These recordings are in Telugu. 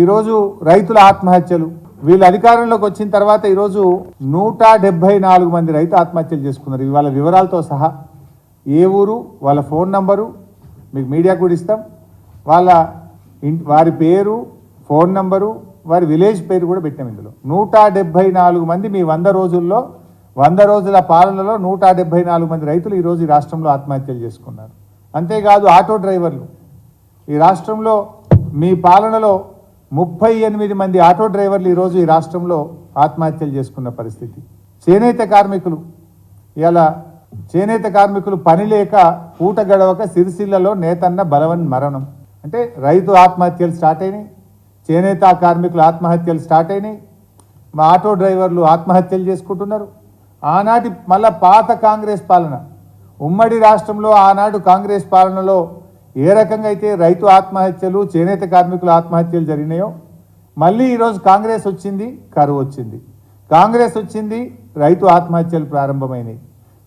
ఈరోజు రైతుల ఆత్మహత్యలు. వీళ్ళు అధికారంలోకి వచ్చిన తర్వాత ఈరోజు నూట డెబ్బై నాలుగు మంది రైతు ఆత్మహత్యలు చేసుకున్నారు. ఇవాళ వివరాలతో సహా ఏ ఊరు వాళ్ళ ఫోన్ నంబరు మీకు మీడియా కూడా ఇస్తాం. వాళ్ళ వారి పేరు ఫోన్ నంబరు వారి విలేజ్ పేరు కూడా పెట్టాం ఇందులో. నూట డెబ్బై నాలుగు మంది మీ వంద రోజుల్లో వంద రోజుల పాలనలో నూట డెబ్బై నాలుగు మంది రైతులు ఈరోజు ఈ రాష్ట్రంలో ఆత్మహత్యలు చేసుకున్నారు. అంతేకాదు ఆటో డ్రైవర్లు. ఈ రాష్ట్రంలో మీ పాలనలో ముప్పై ఎనిమిది మంది ఆటో డ్రైవర్లు ఈరోజు ఈ రాష్ట్రంలో ఆత్మహత్యలు చేసుకున్న పరిస్థితి. చేనేత కార్మికులు. ఇలా చేనేత కార్మికులు పని లేక పూట గడవక సిరిసిల్లలో నేతన్న బలవన్ మరణం. అంటే రైతు ఆత్మహత్యలు స్టార్ట్ అయినాయి. చేనేత కార్మికులు ఆత్మహత్యలు స్టార్ట్ అయినాయి. మా ఆటో డ్రైవర్లు ఆత్మహత్యలు చేసుకుంటున్నారు. ఆనాటి మళ్ళా పాత కాంగ్రెస్ పాలన. ఉమ్మడి రాష్ట్రంలో ఆనాడు కాంగ్రెస్ పాలనలో ఏ రకంగా అయితే రైతు ఆత్మహత్యలు చేనేత కార్మికుల ఆత్మహత్యలు జరిగినాయో మళ్ళీ ఈరోజు కాంగ్రెస్ వచ్చింది కరువు వచ్చింది. కాంగ్రెస్ వచ్చింది రైతు ఆత్మహత్యలు ప్రారంభమైనాయి.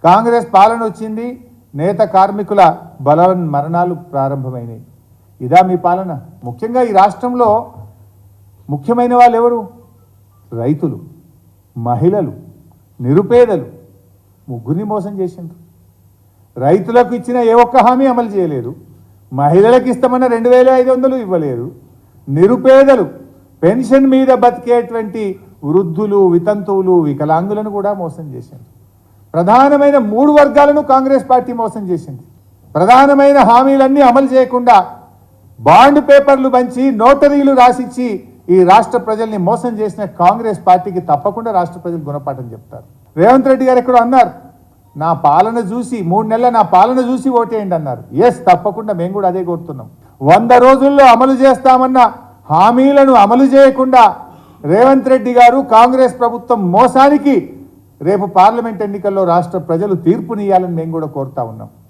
కాంగ్రెస్ పాలన వచ్చింది నేత కార్మికుల బల మరణాలు ప్రారంభమైనాయి. ఇదా మీ పాలన. ముఖ్యంగా ఈ రాష్ట్రంలో ముఖ్యమైన వాళ్ళు ఎవరు? రైతులు మహిళలు నిరుపేదలు. ముగ్గురిని మోసం చేసిండ్రు. రైతులకు ఇచ్చిన ఏ ఒక్క హామీ అమలు చేయలేదు. మహిళలకు ఇస్తామన్న రెండు వేల ఐదు వందలు ఇవ్వలేదు నిరుపేదలు పెన్షన్ మీద బతికేటువంటి వృద్ధులు వితంతువులు వికలాంగులను కూడా మోసం చేసింది. ప్రధానమైన మూడు వర్గాలను కాంగ్రెస్ పార్టీ మోసం చేసింది. ప్రధానమైన హామీలన్నీ అమలు చేయకుండా బాండ్ పేపర్లు పంచి నోటరీలు రాసిచ్చి ఈ రాష్ట్ర ప్రజల్ని మోసం చేసిన కాంగ్రెస్ పార్టీకి తప్పకుండా రాష్ట్ర ప్రజలు గుణపాఠం చెప్తారు. రేవంత్ రెడ్డి గారు ఎక్కడో అన్నారు నా పాలన చూసి మూడు నెలల నా పాలన చూసి ఓటేయండి అన్నారు. ఎస్ తప్పకుండా మేము కూడా అదే కోరుతున్నాం. వంద రోజుల్లో అమలు చేస్తామన్న హామీలను అమలు చేయకుండా రేవంత్ రెడ్డి గారు కాంగ్రెస్ ప్రభుత్వం మోసానికి రేపు పార్లమెంట్ ఎన్నికల్లో రాష్ట్ర ప్రజలు తీర్పునియాలని మేము కూడా కోరుతా ఉన్నాం.